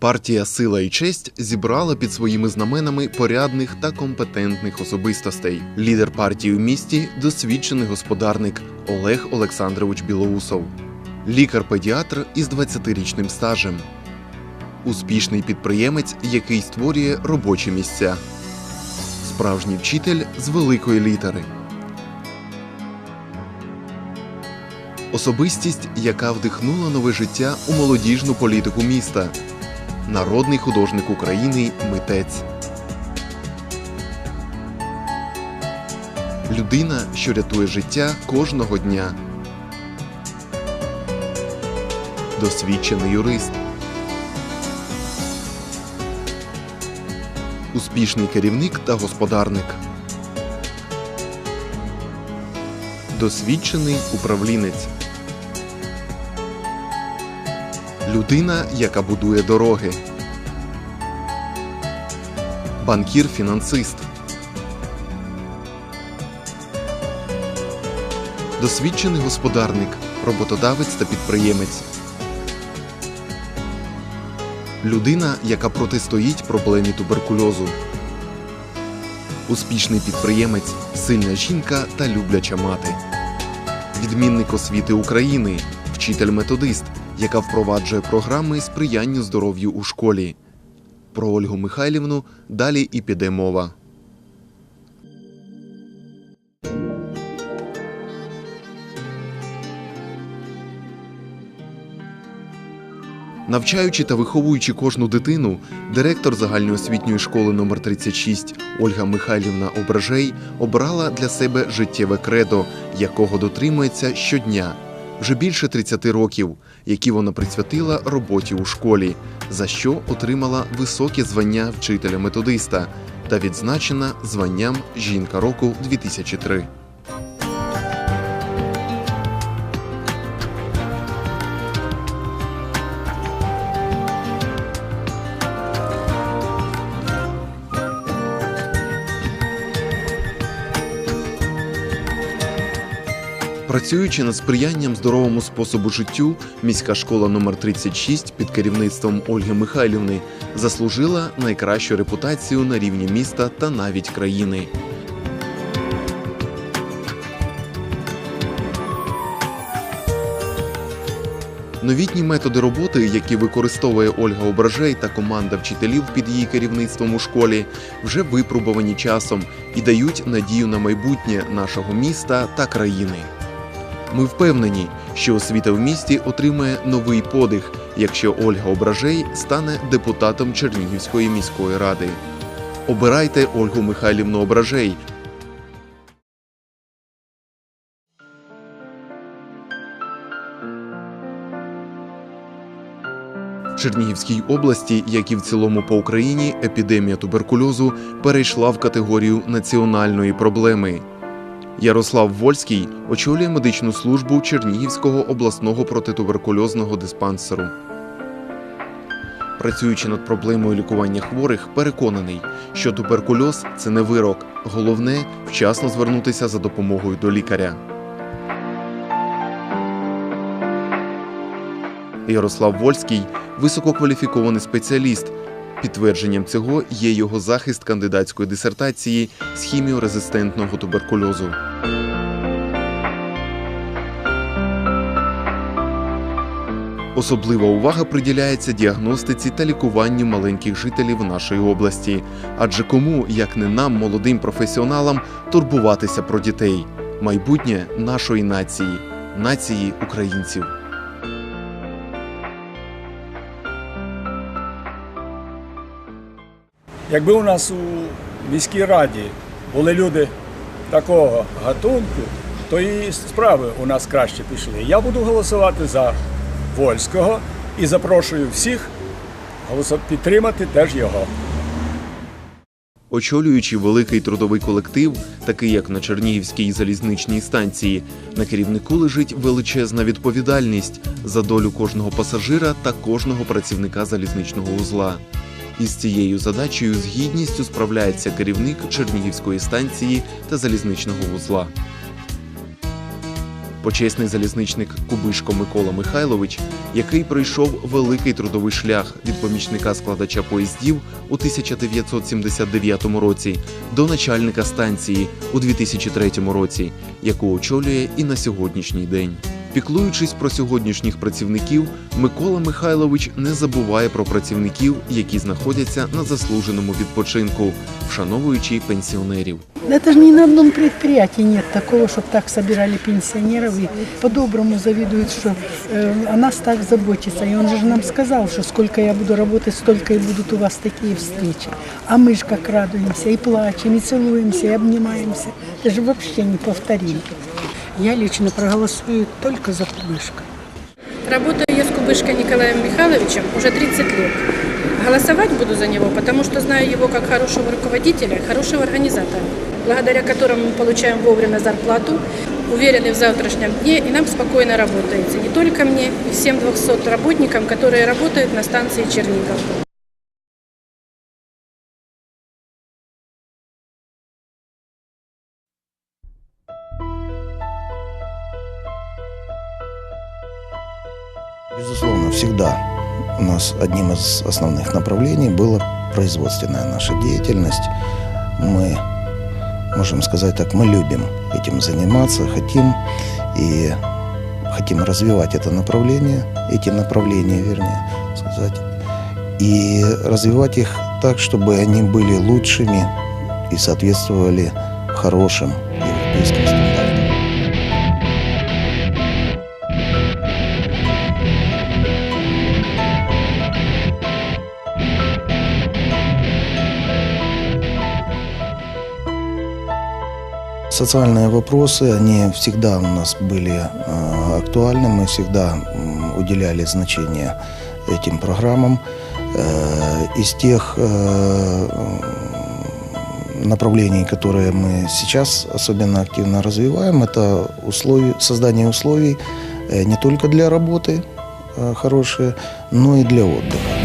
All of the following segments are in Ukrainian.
Партія Сила і честь зібрала під своїми знаменами порядних та компетентних особистостей. Лідер партії у місті досвідчений господарник Олег Олександрович Білоусов, лікар-педіатр із 20-річним стажем, успішний підприємець, який створює робочі місця, справжній вчитель з великої літери. Особистість, яка вдихнула нове життя у молодіжну політику міста, народний художник України, митець. Людина, що рятує життя кожного дня. Досвідчений юрист. Успішний керівник та господарник. Досвідчений управлінець. Людина, яка будує дороги. Банкір-фінансист. Досвідчений господарник, роботодавець та підприємець. Людина, яка протистоїть проблемі туберкульозу. Успішний підприємець, сильна жінка та любляча мати. Відмінник освіти України, вчитель-методист, яка впроваджує програми сприянню здоров'ю у школі. Про Ольгу Михайлівну далі і піде мова. Навчаючи та виховуючи кожну дитину, директор загальноосвітньої школи номер 36 Ольга Михайлівна Ображей обрала для себе життєве кредо, якого дотримується щодня. Вже більше 30 років, які вона присвятила роботі у школі, за що отримала високе звання вчителя-методиста та відзначена званням Жінка року 2003. Працюючи над сприянням здоровому способу життю, міська школа номер 36 під керівництвом Ольги Михайлівни заслужила найкращу репутацію на рівні міста та навіть країни. Новітні методи роботи, які використовує Ольга Ображей та команда вчителів під її керівництвом у школі, вже випробувані часом і дають надію на майбутнє нашого міста та країни. Ми впевнені, що освіта в місті отримає новий подих, якщо Ольга Ображей стане депутатом Чернігівської міської ради. Обирайте Ольгу Михайлівну Ображей. В Чернігівській області, як і в цілому по Україні, епідемія туберкульозу перейшла в категорію національної проблеми. Ярослав Вольський очолює медичну службу Чернігівського обласного протитуберкульозного диспансеру. Працюючи над проблемою лікування хворих, переконаний, що туберкульоз це не вирок. Головне вчасно звернутися за допомогою до лікаря. Ярослав Вольський висококваліфікований спеціаліст. Підтвердженням цього є його захист кандидатської дисертації з хіміорезистентного туберкульозу. Особлива увага приділяється діагностиці та лікуванню маленьких жителів нашої області. Адже кому, як не нам, молодим професіоналам, турбуватися про дітей, майбутнє нашої нації, нації українців. Якби у нас у міській раді були люди такого гатунку, то і справи у нас краще пішли. Я буду голосувати за Вольського і запрошую всіх підтримати теж його. Очолюючи великий трудовий колектив, такий як на Чернігівській залізничній станції, на керівнику лежить величезна відповідальність за долю кожного пасажира та кожного працівника залізничного узла. Із цією задачею з гідністю справляється керівник Чернігівської станції та залізничного вузла. Почесний залізничник Кубишко Микола Михайлович, який пройшов великий трудовий шлях від помічника складача поїздів у 1979 році до начальника станції у 2003 році, яку очолює і на сьогоднішній день. Піклуючись про сьогоднішніх працівників, Микола Михайлович не забуває про працівників, які знаходяться на заслуженому відпочинку, вшановуючи пенсіонерів. Да Это же ни на одном предприятии нет такого, чтобы так собирали пенсионеров и по-доброму завидуют, что э, о нас так заботится. И он же нам сказал, что сколько я буду работать, столько и будут у вас такие встречи. А мы же как радуемся, и плачем, и целуемся, и обнимаемся. Это же вообще неповторимо. Я лично проголосую только за Кубышко. Работаю я с Кубышко Николаем Михайловичем уже 30 лет. Голосовать буду за него, потому что знаю его как хорошего руководителя, хорошего организатора, благодаря которому мы получаем вовремя зарплату, уверены в завтрашнем дне, и нам спокойно работается. Не только мне, и всем 200 работникам, которые работают на станции Чернигов. Безусловно, всегда у нас одним из основных направлений была производственная наша деятельность. Мы, можем сказать так, мы любим этим заниматься, хотим и хотим развивать это направление, эти направления, вернее сказать, и развивать их так, чтобы они были лучшими и соответствовали хорошим европейским стандартам. Социальные вопросы, они всегда у нас были э, актуальны, мы всегда м, уделяли значение этим программам. Э, из тех э, направлений, которые мы сейчас особенно активно развиваем, это условия, создание условий э, не только для работы э, хорошие, но и для отдыха.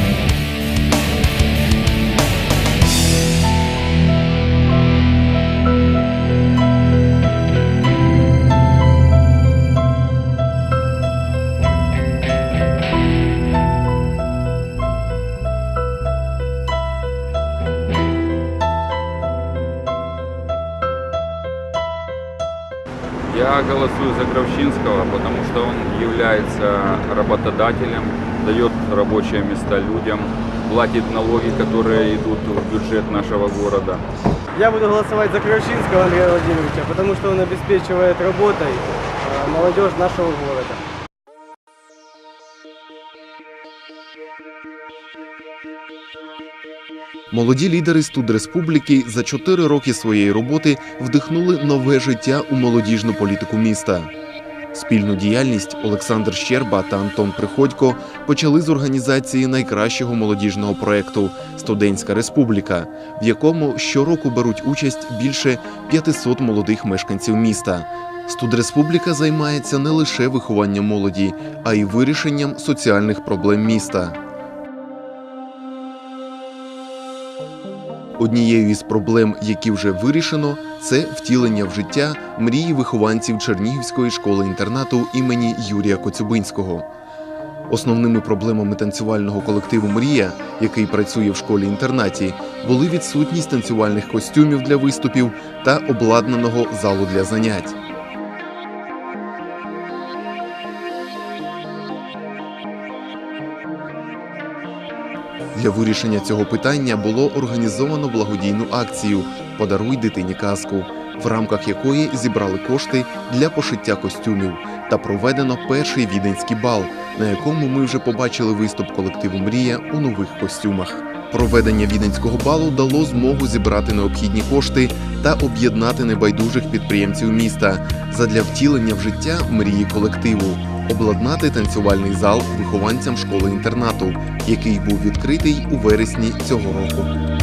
Голосую за Кравчинского, потому что он является работодателем, дает рабочие места людям, платит налоги, которые идут в бюджет нашего города. Я буду голосовать за Кравчинского Андрея Владимировича, потому что он обеспечивает работой э, молодежь нашего города. Молоді лідери студреспубліки за чотири роки своєї роботи вдихнули нове життя у молодіжну політику міста. Спільну діяльність Олександр Щерба та Антон Приходько почали з організації найкращого молодіжного проекту Студентська республіка, в якому щороку беруть участь більше 500 молодих мешканців міста. Студреспубліка займається не лише вихованням молоді, а й вирішенням соціальних проблем міста. Однією із проблем, які вже вирішено, це втілення в життя мрії вихованців Чернігівської школи-інтернату імені Юрія Коцюбинського. Основними проблемами танцювального колективу Мрія, який працює в школі-інтернаті, були відсутність танцювальних костюмів для виступів та обладнаного залу для занять. Для вирішення цього питання було організовано благодійну акцію Подаруй дитині казку, в рамках якої зібрали кошти для пошиття костюмів та проведено перший віденський бал, на якому ми вже побачили виступ колективу Мрія у нових костюмах. Проведення віденського балу дало змогу зібрати необхідні кошти та об'єднати небайдужих підприємців міста задля втілення в життя мрії колективу, обладнати танцювальний зал вихованцям школи інтернату, який був відкритий у вересні цього року.